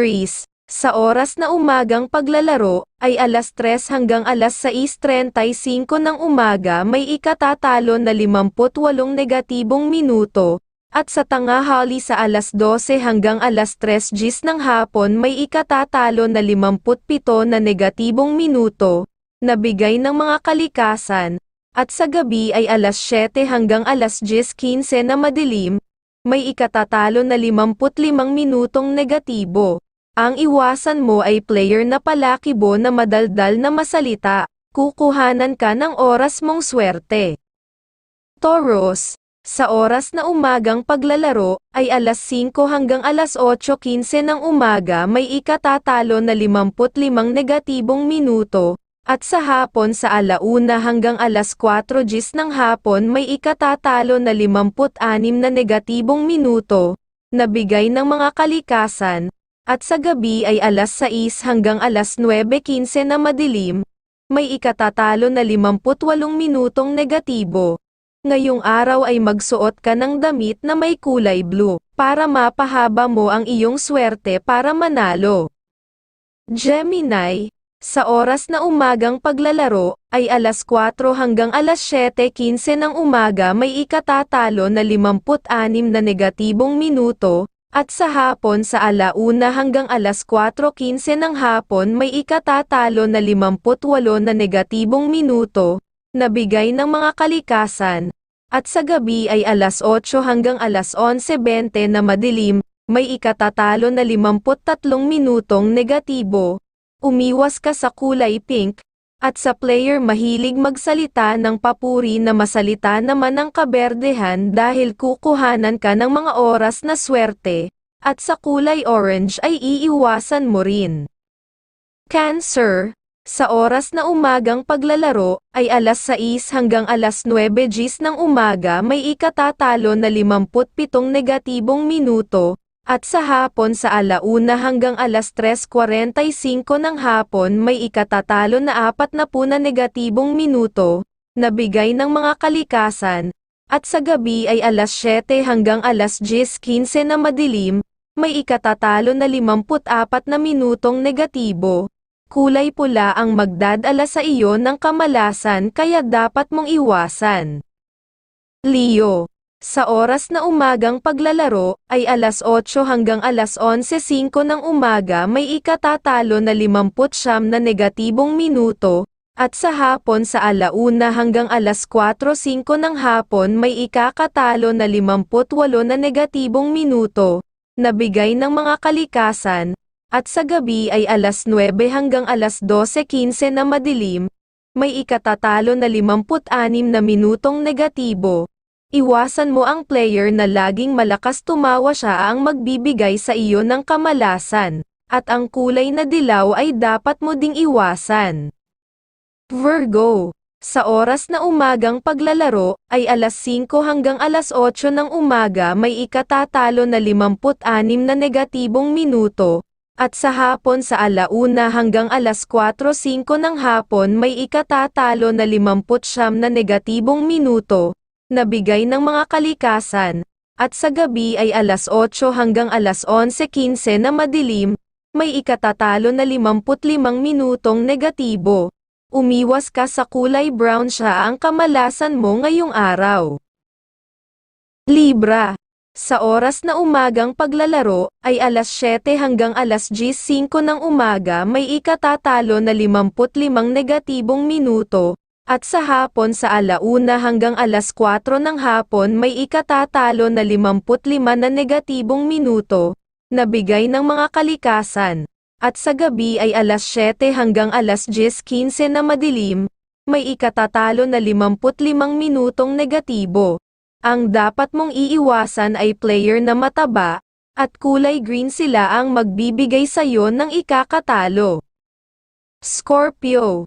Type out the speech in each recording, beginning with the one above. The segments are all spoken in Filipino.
Aries, sa oras na umagang paglalaro, ay alas 3 hanggang alas 6.35 ng umaga may ikatatalo na 58 negatibong minuto, at sa tanghali sa alas 12 hanggang alas 3 gis ng hapon may ikatatalo na 57 na negatibong minuto, na bigay ng mga kalikasan, at sa gabi ay alas 7 hanggang alas 10.15 na madilim, may ikatatalo na 55 minutong negatibo. Ang iwasan mo ay player na palakibo na madaldal na masalita, kukuhanan ka ng oras mong swerte. Taurus, sa oras na umagang paglalaro, ay alas 5 hanggang alas 8.15 ng umaga may ikatatalo na 55 negatibong minuto, at sa hapon sa alauna hanggang alas 4 gis ng hapon may ikatatalo na 56 na negatibong minuto, na bigay ng mga kalikasan, at sa gabi ay alas 6 hanggang alas 9.15 na madilim, may ikatatalo na 58 minutong negatibo. Ngayong araw ay magsuot ka ng damit na may kulay blue, para mapahaba mo ang iyong swerte para manalo. Gemini, sa oras na umagang paglalaro, ay alas 4 hanggang alas 7.15 ng umaga may ikatatalo na 56 na negatibong minuto, at sa hapon sa alauna hanggang alas 4.15 ng hapon may ikatatalo na 58 na negatibong minuto, na bigay ng mga kalikasan, at sa gabi ay alas 8 hanggang alas 11.20 na madilim, may ikatatalo na 53 minutong negatibo. Umiwas ka sa kulay pink, at sa player mahilig magsalita ng papuri na masalita naman ng kaberdehan dahil kukuhanan ka ng mga oras na swerte, at sa kulay orange ay iiwasan mo rin. Cancer, sa oras na umagang paglalaro, ay alas 6 hanggang alas 9 gis ng umaga may ikatatalo na 57 negatibong minuto, at sa hapon sa alauna hanggang alas 3.45 ng hapon may ikatatalo na 40 na negatibong minuto, na bigay ng mga kalikasan, at sa gabi ay alas 7 hanggang alas 10.15 na madilim, may ikatatalo na 54 na minutong negatibo. Kulay pula ang magdadala sa iyo ng kamalasan kaya dapat mong iwasan. Leo sa oras na umagang paglalaro, ay alas 8 hanggang alas 11.05 ng umaga may ikatatalo na 50 na negatibong minuto, at sa hapon sa alauna hanggang alas 4.05 ng hapon may ikakatalo na 58 na negatibong minuto, na bigay ng mga kalikasan, at sa gabi ay alas 9 hanggang alas 12.15 na madilim, may ikatatalo na 56 na minutong negatibo. Iwasan mo ang player na laging malakas tumawa siya ang magbibigay sa iyo ng kamalasan, at ang kulay na dilaw ay dapat mo ding iwasan. Virgo sa oras na umagang paglalaro, ay alas 5 hanggang alas 8 ng umaga may ikatatalo na 56 na negatibong minuto, at sa hapon sa alauna hanggang alas 4.05 ng hapon may ikatatalo na 50 na negatibong minuto, na bigay ng mga kalikasan, at sa gabi ay alas 8 hanggang alas 11.15 na madilim, may ikatatalo na 55 minutong negatibo. Umiwas ka sa kulay brown siya ang kamalasan mo ngayong araw. Libra. Sa oras na umagang paglalaro, ay alas 7 hanggang alas 10.05 ng umaga may ikatatalo na 55 negatibong minuto, at sa hapon sa alauna hanggang alas 4 ng hapon may ikatatalo na 55 na negatibong minuto, na bigay ng mga kalikasan, at sa gabi ay alas 7 hanggang alas 10.15 na madilim, may ikatatalo na 55 minutong negatibo. Ang dapat mong iiwasan ay player na mataba, at kulay green sila ang magbibigay sa'yo ng ikakatalo. Scorpio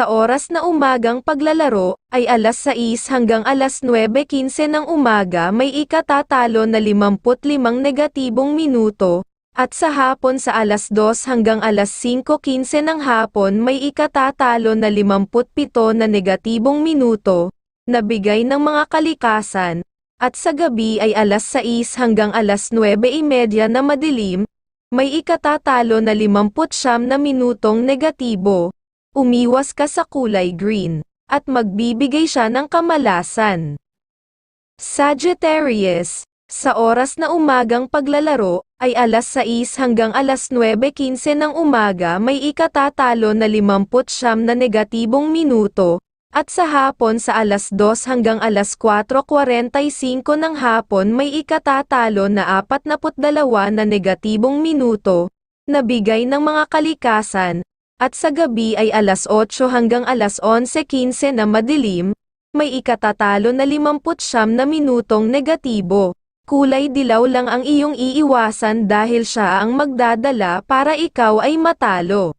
sa oras na umagang paglalaro, ay alas 6 hanggang alas 9.15 ng umaga may ikatatalo na 55 negatibong minuto, at sa hapon sa alas 2 hanggang alas 5.15 ng hapon may ikatatalo na 57 na negatibong minuto, na bigay ng mga kalikasan, at sa gabi ay alas 6 hanggang alas 9.30 na madilim, may ikatatalo na 59 na minutong negatibo. Umiwas ka sa kulay green, at magbibigay siya ng kamalasan. Sagittarius, sa oras na umagang paglalaro, ay alas 6 hanggang alas 9.15 ng umaga may ikatatalo na 59 na negatibong minuto, at sa hapon sa alas 2 hanggang alas 4.45 ng hapon may ikatatalo na 42 na negatibong minuto, na bigay ng mga kalikasan, at sa gabi ay alas 8 hanggang alas 11.15 na madilim, may ikatatalo na 50 na minutong negatibo. Kulay dilaw lang ang iyong iiwasan dahil siya ang magdadala para ikaw ay matalo.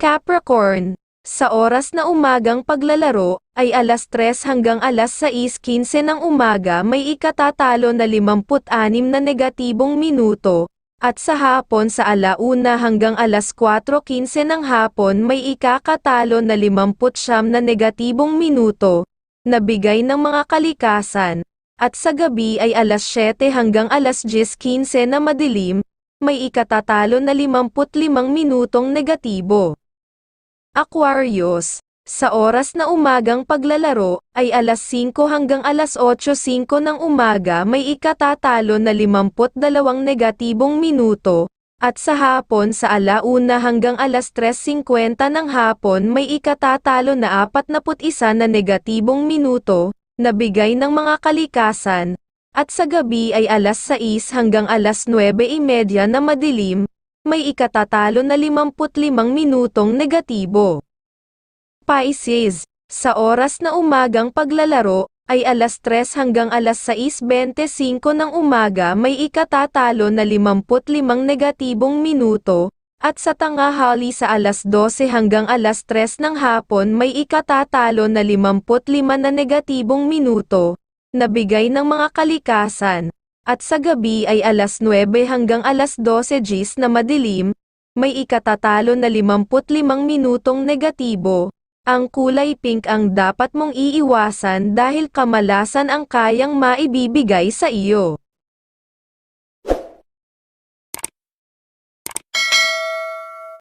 Capricorn, sa oras na umagang paglalaro, ay alas 3 hanggang alas 6.15 ng umaga may ikatatalo na 56 na negatibong minuto, at sa hapon sa alauna hanggang alas 4.15 ng hapon may ikakatalo na 59 na negatibong minuto, na bigay ng mga kalikasan, at sa gabi ay alas 7 hanggang alas 10.15 na madilim, may ikatatalo na 55 minutong negatibo. Aquarius, sa oras na umagang paglalaro, ay alas 5 hanggang alas 8.05 ng umaga may ikatatalo na 52 negatibong minuto, at sa hapon sa alauna hanggang alas 3.50 ng hapon may ikatatalo na 41 na negatibong minuto, na bigay ng mga kalikasan, at sa gabi ay alas 6 hanggang alas 9.30 na madilim, may ikatatalo na 55 minutong negatibo. Pisces, sa oras na umagang paglalaro, ay alas 3 hanggang alas 6.25 ng umaga may ikatatalo na 55 negatibong minuto, at sa tangahali sa alas 12 hanggang alas 3 ng hapon may ikatatalo na 55 na negatibong minuto, na bigay ng mga kalikasan, at sa gabi ay alas 9 hanggang alas 12 gis na madilim, may ikatatalo na 55 minutong negatibo. Ang kulay pink ang dapat mong iiwasan dahil kamalasan ang kayang maibibigay sa iyo.